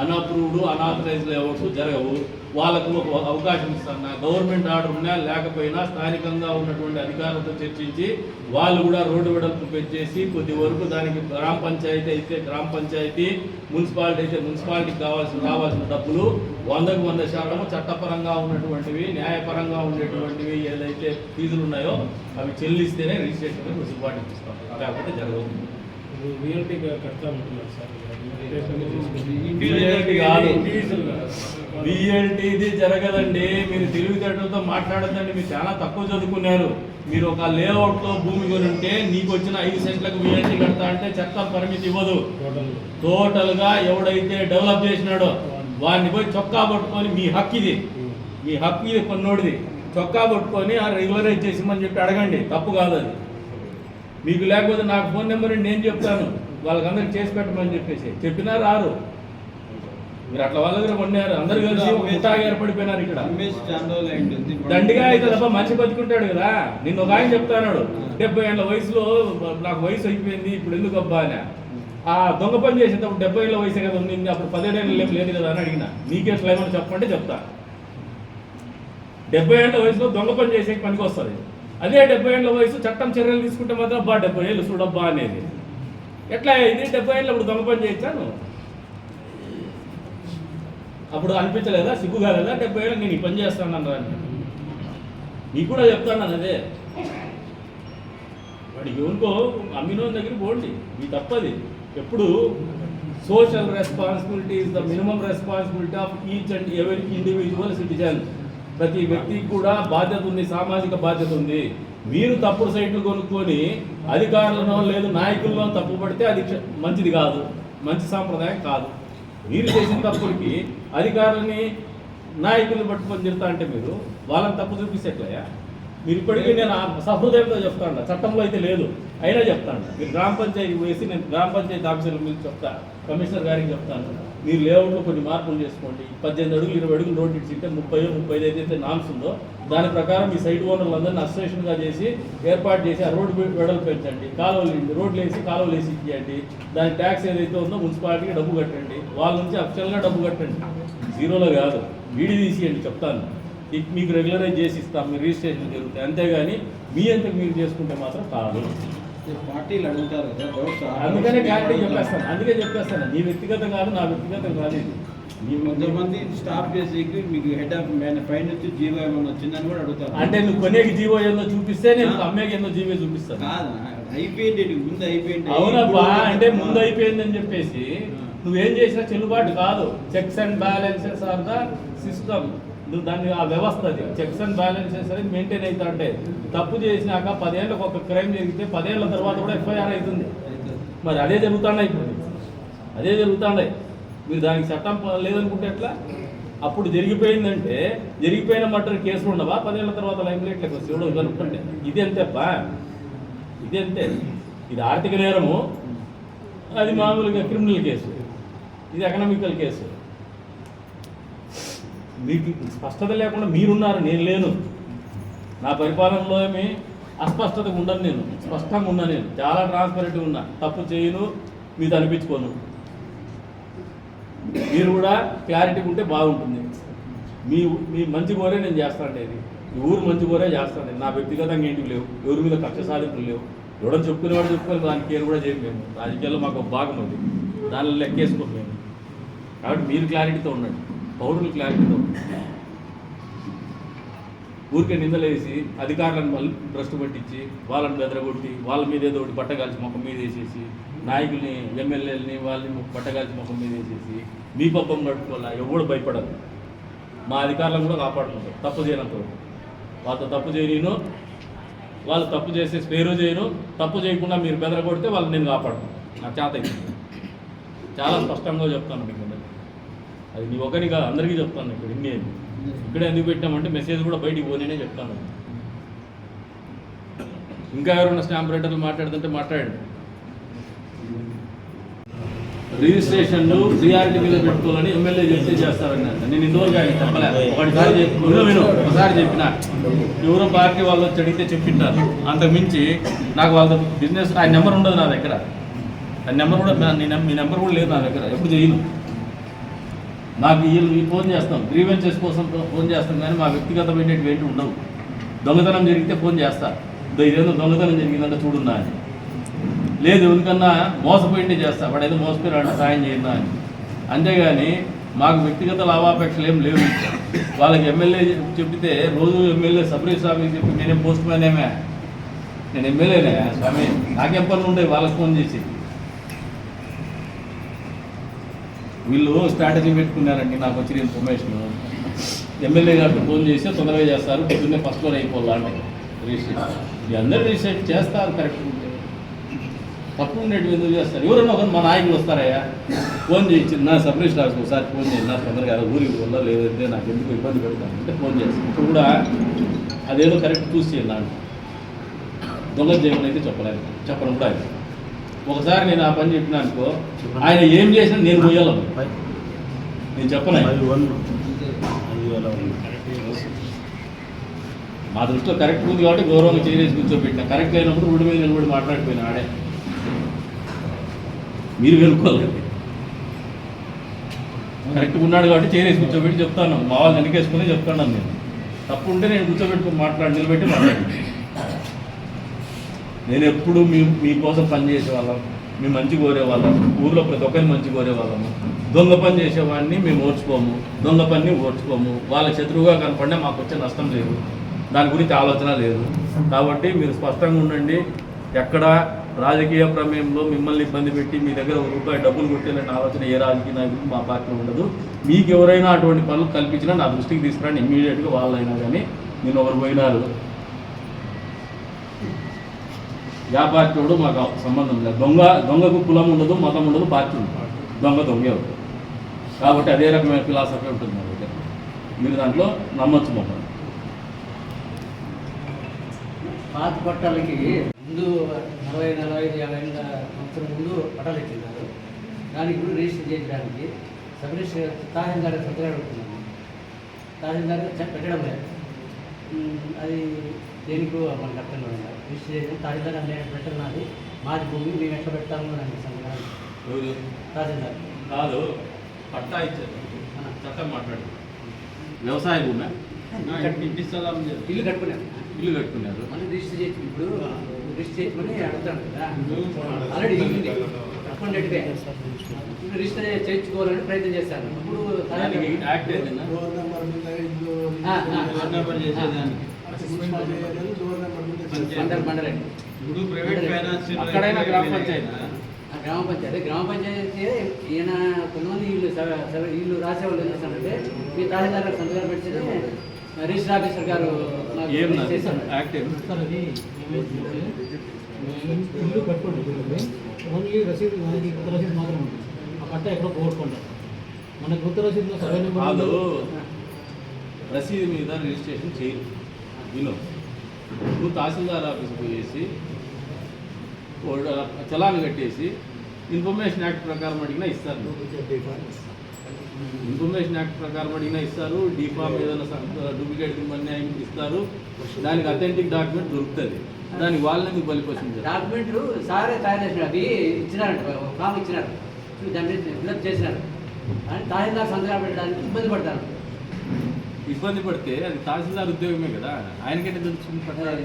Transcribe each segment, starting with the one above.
Unapproved unauthorised layouts జరగవు. వాళ్ళకు ఒక అవకాశం ఇస్తున్నా గవర్నమెంట్ ఆర్డర్ ఉన్నా లేకపోయినా స్థానికంగా ఉన్నటువంటి అధికారులతో చర్చించి వాళ్ళు కూడా రోడ్డు వెడల్పు పెంచేసి కొద్ది వరకు దానికి గ్రామ పంచాయతీ అయితే గ్రామ పంచాయతీ మున్సిపాలిటీ అయితే మున్సిపాలిటీకి కావాల్సిన రావాల్సిన డబ్బులు వందకు వంద శాతం చట్టపరంగా ఉన్నటువంటివి న్యాయపరంగా ఉండేటువంటివి ఏదైతే ఫీజులు ఉన్నాయో అవి చెల్లిస్తేనే రిజిస్ట్రేషన్ మున్సిపాలిటీకి ఇస్తాం లేకపోతే జరగదు సార్ కాదు. బిఎల్టీది జరగదండి. మీరు తెలివితేటలతో మాట్లాడద్దండి. మీరు చాలా తక్కువ చదువుకున్నారు. మీరు ఒక లేఅవుట్లో భూమి కొని ఉంటే నీకు వచ్చిన ఐదు సెంట్లకు బిఎల్టీ కడతా అంటే చట్టం పరిమితి ఇవ్వదు. టోటల్ టోటల్గా ఎవడైతే డెవలప్ చేసినాడో వాడిని పోయి చొక్కా పట్టుకొని మీ హక్కు ఇది. మీ హక్కు ఇది కొన్నోడిది. చొక్కా పట్టుకొని ఆ రెగ్యులరైజ్ చేసిమని చెప్పి అడగండి. తప్పు కాదు అది. మీకు లేకపోతే నాకు ఫోన్ నెంబర్ నేను చెప్తాను. వాళ్ళకందరికి చేసి పెట్టమని చెప్పేసి. చెప్పినా రారు. మీరు అట్లా వాళ్ళ దగ్గర కొన్నారు? అందరు కలిసి ముఠాగా ఏర్పడిపోయినారు ఇక్కడ. దండిగా అయితే తప్ప మనిషి బతుకుంటాడు కదా. నిన్న ఒక ఆయన చెప్తాడు డెబ్బై ఏళ్ళ వయసులో నాకు వయసు అయిపోయింది ఇప్పుడు ఎందుకు అబ్బా అని. ఆ దొంగ పని చేసేటప్పుడు డెబ్బై ఏళ్ళ వయసే కదా ఉంది అప్పుడు పదిహేను ఏళ్ళు లేదు కదా అని అడిగిన. నీకెట్లా ఏమని చెప్పంటే చెప్తా. డెబ్బై ఏళ్ళ వయసులో దొంగ పని చేసే పనికి వస్తుంది. అదే డెబ్బై ఏళ్ళ వయసు చట్టం చర్యలు తీసుకుంటే మాత్రం బా డెబ్బై ఏళ్ళు చూడబ్బా అనేది. ఎట్లా ఇది డెబ్బై ఏళ్ళు అప్పుడు దొంగ పని చేయించాను? అప్పుడు అనిపించలేదా? సిగ్గు కాలేదా డెబ్బై ఏళ్ళు నేను ఈ పని చేస్తాను అని నీకు కూడా చెప్తాను అదే. వాడికి ఎవరికో అమ్మినో దగ్గర పోండి. మీ తప్పది. ఎప్పుడు social responsibility is the minimum responsibility of each and ఎవరి ఇండివిజువల్ సిటిజన్ ప్రతి వ్యక్తికి కూడా బాధ్యత ఉంది సామాజిక బాధ్యత ఉంది. మీరు తప్పుడు సైట్లు కొనుక్కొని అధికారులను లేదు నాయకులను తప్పు పడితే అది మంచిది కాదు. మంచి సాంప్రదాయం కాదు. మీరు చేసిన తప్పులకి అధికారులని నాయకులను పట్టుకొని తిడతా అంటే మీరు వాళ్ళని తప్పు చూపిస్తేట్లయ్యా మీరు ఇప్పటికీ నేను ఆ సహృదయంతో చెప్తాను. చట్టంలో అయితే లేదు. అయినా చెప్తాను. మీరు గ్రామ పంచాయతీ వేసి నేను గ్రామ పంచాయతీ ఆఫీసర్లు మీకు చెప్తా. కమిషనర్ గారికి చెప్తాను. మీరు లేఅవుట్లో కొన్ని మార్పులు చేసుకోండి. పద్దెనిమిది అడుగులు ఇరవై అడుగులు రోడ్డు ఇచ్చింటే ముప్పై ముప్పై ఐదు ఏదైతే నామ్స్ ఉందో దాని ప్రకారం మీ సైట్ ఓనర్లందరినీ అసోసియేషన్గా చేసి ఏర్పాటు చేసి ఆ రోడ్డు వెడలు పెంచండి. కాలువలు రోడ్లు వేసి కాలువలు వేసి ఇచ్చేయండి. దాని ట్యాక్స్ ఏదైతే ఉందో మున్సిపాలిటీకి డబ్బు కట్టండి. వాళ్ళ నుంచి అఫిషియల్గా డబ్బు కట్టండి. జీరోలో కాదు. వీడి తీసియండి చెప్తాను. మీకు రెగ్యులరైజ్ చేసి ఇస్తాం. మీ రిజిస్ట్రేషన్ జరుగుతాయి. అంతేగాని మీ అంతకు మీరు చేసుకుంటే మాత్రం కాదు. పార్టీలు అడుగుతారు కదా అందుకనే క్లారిటీ చెప్పేస్తాను అందుకే చెప్పేస్తాను. నీ వ్యక్తిగతం కాదు నా వ్యక్తిగతం కాదు ఇది. మీ కొంతమంది స్టాప్ చేసి మీకు హెడ్ ఆఫ్ పైన నుంచి జీవో ఏమన్నా వచ్చిందని కూడా అడుగుతారు. అంటే నువ్వు కొనేకి జీవో ఏందో చూపిస్తే నేను అమ్మేకి ఏందో జీవో చూపిస్తాను. కాదు అయిపోయింది ముందు అయిపోయింది. అవునబ్బా అంటే ముందు అయిపోయిందని చెప్పేసి నువ్వేం చేసినా చెల్లుబాటు కాదు. Checks and balances are the system నువ్వు దాన్ని ఆ వ్యవస్థ అది. చెక్స్ అండ్ బ్యాలెన్సెస్ అనేది మెయింటైన్ అవుతా అంటే తప్పు చేసినాక పదేళ్ళకి ఒక క్రైమ్ జరిగితే పదేళ్ళ తర్వాత కూడా ఎఫ్ఐఆర్ అవుతుంది. మరి అదే జరుగుతున్నాయి ఇప్పుడు. అదే జరుగుతున్నాయి మీరు దానికి చట్టం లేదనుకుంటే ఎట్లా? అప్పుడు జరిగిపోయిందంటే జరిగిపోయిన మటర్ కేసులు ఉండవా? పదేళ్ళ తర్వాత లైఫ్ లైట్లకు వస్తే కనుక్కుంటే ఇది అంతేప్పా ఇది అంతే ఇది ఆర్థిక నేరము. అది మామూలుగా క్రిమినల్ కేసు. ఇది ఎకనామికల్ కేసు. మీకు స్పష్టత లేకుండా మీరున్నారు నేను లేను. నా పరిపాలనలో ఏమి అస్పష్టత ఉండను నేను. స్పష్టంగా ఉన్నా నేను. చాలా ట్రాన్స్పరెంట్గా ఉన్నా. తప్పు చేయను మీది అనిపించుకోను. మీరు కూడా క్లారిటీ ఉంటే బాగుంటుంది. మీ మీ మంచి కోరే నేను చేస్తానండి ఇది ఈ ఊరు మంచి కోరే చేస్తాను నా వ్యక్తిగతంగా ఏంటి లేవు. ఎవరి మీద కక్ష సాధింపులు లేవు. ఎవడో చెప్పుకునేవాడు చెప్పుకోవాలి దాని కేర్ కూడా చేయము మేము. రాజకీయాల్లో మాకు ఒక భాగం ఉంది దానిలో లెక్కేసుకోము మేము. కాబట్టి మీరు క్లారిటీతో ఉండండి. పౌరులు క్లారిటీతో. ఊరికే నిందలేసి అధికారులను మళ్ళీ భ్రష్టు పట్టించి వాళ్ళని బెదరగొట్టి వాళ్ళ మీద ఏదో ఒకటి బట్టగాల్చి ముఖం మీద వేసేసి నాయకుల్ని ఎమ్మెల్యేలని వాళ్ళని బట్టగాల్చి ముఖం మీద వేసేసి మీ పబ్బం నడుపుకోవాలా ఎవడు భయపడదు. మా అధికారులను కూడా కాపాడుకుంటారు తప్పు చేయనంత వాళ్ళతో తప్పు చేయను వాళ్ళు తప్పు చేసే స్పేరు చేయను. తప్పు చేయకుండా మీరు బెదరగొడితే వాళ్ళు నేను కాపాడుతాను నా చేత చాలా స్పష్టంగా చెప్తాను మీకు. అది నీ ఒకని కాదు అందరికీ చెప్తాను ఇక్కడ ఇన్ని ఇక్కడ ఎందుకు పెట్టామంటే మెసేజ్ కూడా బయటికి పోనేనే చెప్తాను. ఇంకా ఎవరైనా స్టాంప్ రైటర్లు మాట్లాడుతుంటే మాట్లాడండి. రిజిస్ట్రేషన్లు ప్రియారిటీ మీద పెట్టుకోవాలని ఎమ్మెల్యే చెప్తే చేస్తారన్నారు. నేను ఇంతవరకు ఆయన చెప్పలేదు ఒకటిసారి విను ఒకసారి చెప్పిన. ఎవరో పార్టీ వాళ్ళు వచ్చి అడిగితే చెప్పింటారు. అంతకు మించి నాకు వాళ్ళ బిజినెస్ ఆయన నెంబర్ ఉండదు నా దగ్గర. ఆ నెంబర్ కూడా నా- మీ నెంబర్ కూడా లేదు నా దగ్గర. ఎప్పుడు చేయను. నాకు వీళ్ళు ఫోన్ చేస్తాం. గ్రీవెన్సెస్ కోసం ఫోన్ చేస్తాం కానీ మా వ్యక్తిగతమైనటువంటి ఏంటి ఉండవు. దొంగతనం జరిగితే ఫోన్ చేస్తా. ఇదేదో దొంగతనం జరిగిందంటే చూడున్నా అని. లేదు ఎందుకన్నా మోసపోయింది చేస్తా. వాడు ఏదో మోసపోయినాడు సాయం చేయందా అని. అంతేగాని మాకు వ్యక్తిగత లాభాపేక్షలు ఏం లేవు. వాళ్ళకి ఎమ్మెల్యే చెప్తే రోజు ఎమ్మెల్యే సబ్ స్వామికి చెప్పి నేనేం పోస్ట్ మ్యాన్ ఏమే నేను ఎమ్మెల్యేనే స్వామి. నాకేం పనులు ఉంటాయి వాళ్ళకి ఫోన్ చేసి. వీళ్ళు స్ట్రాటజీ పెట్టుకున్నారండి నాకు వచ్చిన ఇన్ఫర్మేషన్ ఎమ్మెల్యే గారికి ఫోన్ చేసి తొందరగా చేస్తారు పొద్దున్నే ఫస్ట్ ఫ్లోర్ అయిపోవాలండి అంటే. రిజిస్ట్రేషన్ అందరూ రిజిస్ట్రేషన్ చేస్తారు కరెక్ట్ ఉంటే. తప్పు ఉండేటివి ఎందుకు చేస్తారు? ఎవరన్నా ఒకరు మా నాయకులు వస్తారయ్యా. ఫోన్ చేయించి నా సబ్ రిజిస్టర్ ఆఫీస్కి ఒకసారి ఫోన్ చేయండి. నా తొందరగా ఊరికి వల్ల లేదంటే నాకు ఎందుకు ఇబ్బంది పెడతాను అంటే ఫోన్ చేస్తాను ఇప్పుడు కూడా అదేదో కరెక్ట్ చూసి చేయండి దొంగ చేయమని అయితే చెప్పలేదు చెప్పడం కూడా ఆయన ఒకసారి నేను ఆ పని చెప్పినా అనుకో ఆయన ఏం చేసినా నేను పోయాలను. నేను చెప్పను? ఆయన. మా దృష్టిలో కరెక్ట్ ఉంది కాబట్టి గౌరవంగా చేరేసి కూర్చోబెట్టిన. కరెక్ట్ అయినప్పుడు రోడ్డు మీద నిలబడి మాట్లాడిపోయిన ఆడే. మీరు వెనుకోవాలి. కరెక్ట్గా ఉన్నాడు కాబట్టి చేరేసి కూర్చోబెట్టి చెప్తాను. మా వాళ్ళు వెనకేసుకుని చెప్తాను నేను. తప్పు ఉంటే నేను కూర్చోబెట్టుకుని మాట్లాడి నిలబెట్టి మాట్లాడి. నేను ఎప్పుడు మీ మీకోసం పనిచేసేవాళ్ళం మీ మంచి కోరేవాళ్ళం ఊర్లో ప్రతి ఒక్కరిని మంచి కోరేవాళ్ళము. దొంగ పని చేసేవాడిని మేము ఓర్చుకోము దొంగ పనిని ఓర్చుకోము. వాళ్ళ శత్రువుగా కనపడినా మాకు వచ్చే నష్టం లేదు. దాని గురించి ఆలోచన లేదు. కాబట్టి మీరు స్పష్టంగా ఉండండి ఎక్కడ రాజకీయ ప్రమేయంలో మిమ్మల్ని ఇబ్బంది పెట్టి మీ దగ్గర ఒక రూపాయి డబ్బులు కొట్టేలాంటి ఆలోచన ఏ రాజకీయ నాయకుడు మా పార్టీలో ఉండదు. మీకు ఎవరైనా అటువంటి పనులు కల్పించినా నా దృష్టికి తీసుకురండి. ఇమ్మీడియట్గా వాళ్ళైనా కానీ నేను ఒకరు పోయినారు. యా పార్టీ మాకు సంబంధం లేదు. దొంగ దొంగకు కులం ఉండదు మతం ఉండదు పార్టీ ఉండదు. దొంగ దొంగే ఉంటుంది కాబట్టి అదే రకమైన ఫిలాసఫీ ఉంటుంది మా దగ్గర. మీరు దాంట్లో నమ్మచ్చు మమ్మల్ని. పాత పట్టాలకి ముందు నలభై నలభై ఐదు యాభై ఐదు సంవత్సరం ముందు పట్టాలు ఇచ్చినారు దానికి కూడా రిజిస్టర్ చేయడానికి సబ్ రిజిస్టర్ తహసీల్దార్ సంతకాలు పెడుతున్నాము తహసీల్దార్ పెట్టడం లేదు. అది దేనికి మనకు అర్థం కాదు రిజిస్టర్ చేసి తహసీల్దార్ అనే పెట్టినది మాది భూమి మేము ఎట్లా పెడతాము అని సంతకాలు తహసీల్దార్. కాదు పట్టా ఇచ్చారు. చట్టం మాట్లాడు వ్యవసాయ భూమి. ఇంటి స్థలం లేదు. ఇల్లు కట్టుకున్నాం ఇల్లు కట్టుకున్నారు. మళ్ళీ రిజిస్టర్ చేసి ఇప్పుడు రిజిస్టర్ చేసుకుని అడుగుతాను కదా. ఆల్రెడీ రిజిస్టర్ చేయించుకోవాలని ప్రయత్నం చేస్తాను ఇప్పుడు అక్కడైనా గ్రామ పంచాయతీ. ఆ గ్రామ పంచాయతీ. గ్రామ పంచాయతీ ఈయన కొంతమంది వీళ్ళు వీళ్ళు రాసేవాళ్ళు ఏం చేస్తారంటే మీ తహసీల్దార్ గారు సంతకాలు పెట్టేది రిజిస్టర్ ఆఫీసర్ గారు చేశారు. ఇల్లు కట్టుకోండి ఓన్లీ రసీదు మనకి కొత్త రసీదు మాత్రం ఉంటుంది. ఆ పట్ట ఎక్కడో పోగొట్టుకుంటాం మనకి కొత్త రసీదులో సర్వే నెంబర్ కాదు. ఉండదు. రసీదు మీద రిజిస్ట్రేషన్ చేయరు. విను. నువ్వు తహసీల్దార్ ఆఫీస్కి పోయేసి చలాన్ కట్టేసి ఇన్ఫర్మేషన్ యాక్ట్ ప్రకారం అడిగినా ఇస్తారు. ఇన్ఫర్మేషన్ యాక్ట్ ప్రకారం అడిగినా ఇస్తారు. డీఫామ్ ఏదైనా డూప్లికేట్ ఇమ్మని ఇస్తారు. దానికి అథెంటిక్ డాక్యుమెంట్ దొరుకుతుంది. దానికి వాళ్ళని బలిపోసింది డాక్యుమెంట్లు సారే తయారు చేసినారు అవి ఇచ్చినారంట ఫామ్ ఇచ్చినారు. దాని మీద ఫిల్అప్ చేసినారు. అని తహసీల్దార్ సంతకాలు పెట్టడానికి ఇబ్బంది పడతారు ఇబ్బంది పడితే అది తహసీల్దార్ ఉద్యోగమే కదా. ఆయనకంటే తెలుస్తుంది? పట్టాలి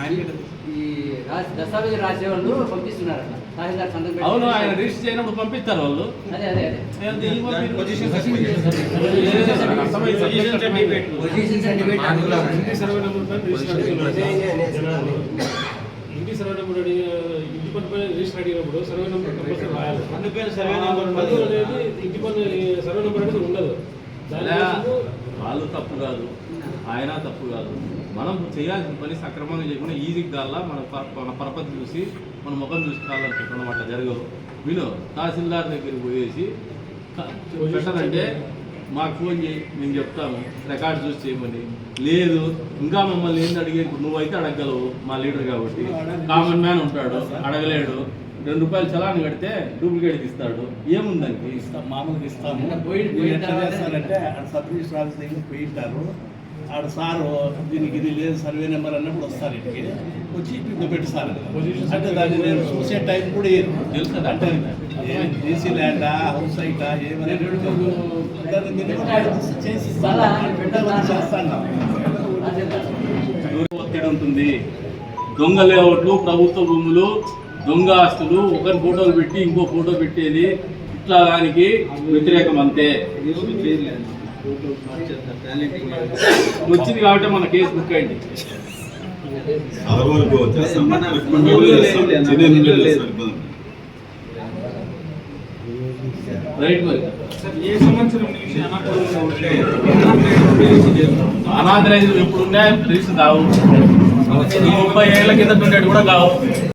ఆయనకంటే ఈ రాసి దస్తావేజు రాసేవాళ్ళు పంపిస్తున్నారు తహసీల్దార్ సంతకం పెట్టి- అవును ఆయన రిజిస్టర్ చేయనప్పుడు పంపిస్తారు వాళ్ళు అదే అదే అదే ఇంటి సర్వే నెంబర్ పైన రిజిస్టర్ అడిగి ఇంటి పైన అడిగినప్పుడు సర్వే నెంబర్ కంపల్సరీ రాయాలి అందుకని సర్వే నెంబర్ అనేది ఇంటి సర్వే నెంబర్ అనేది ఉండదు వాళ్ళు తప్పు కాదు ఆయన తప్పు కాదు. మనం చేయాల్సిన పని సక్రమంగా చేయకుండా ఈజీగా కాల్లా మన మన పరపతి చూసి మన ముఖం చూసి పెట్టడం అట్లా జరగదు. విను తహసీల్దార్ దగ్గరికి పోయేసి పెట్టనంటే మాకు ఫోన్ చేయి మేము చెప్తాము రికార్డ్ చూసి చేయమని. లేదు ఇంకా మమ్మల్ని ఏంది అడిగే నువ్వైతే అడగగలవు మా లీడర్ కాబట్టి. కామన్ మ్యాన్ ఉంటాడు అడగలేడు. రెండు రూపాయలు చలాన్ కడితే డూప్లికేట్ ఇస్తాడు. ఏముందానికి ఇస్తాం మామూలుగా ఇస్తాము పోయి- అక్కడ సబ్ రిజిస్టర్ ఆఫీస్ దగ్గర పోయింటారు ఆడ సారు దీనికి ఇది లేదు సర్వే నెంబర్ అన్నప్పుడు వస్తారు ఇంటికి. వచ్చి ఇప్పుడు పెట్టి సార్. అంటే దాన్ని నేను చూసే టైం కూడా. తెలుసు. అంటే డీసీ ల్యాండా హౌస్ సైటా ఏమైనా చేసి చేస్తాను. ఒత్తిడి ఉంటుంది. దొంగ లేఅవుట్లు ప్రభుత్వ భూములు దొంగ ఆస్తులు ఒకరి ఫోటోలు పెట్టి ఇంకో ఫోటో పెట్టేది ఇట్లా దానికి వ్యతిరేకం అంతే. వచ్చింది కాబట్టి మన కేసు బుక్ అయింది. ఇప్పుడు అనాథరైజ్ ఎప్పుడు ఉన్నాయో రిజిస్టర్ కావు ముప్పై ఏళ్ళ కింద ఉండేవి కూడా కావు.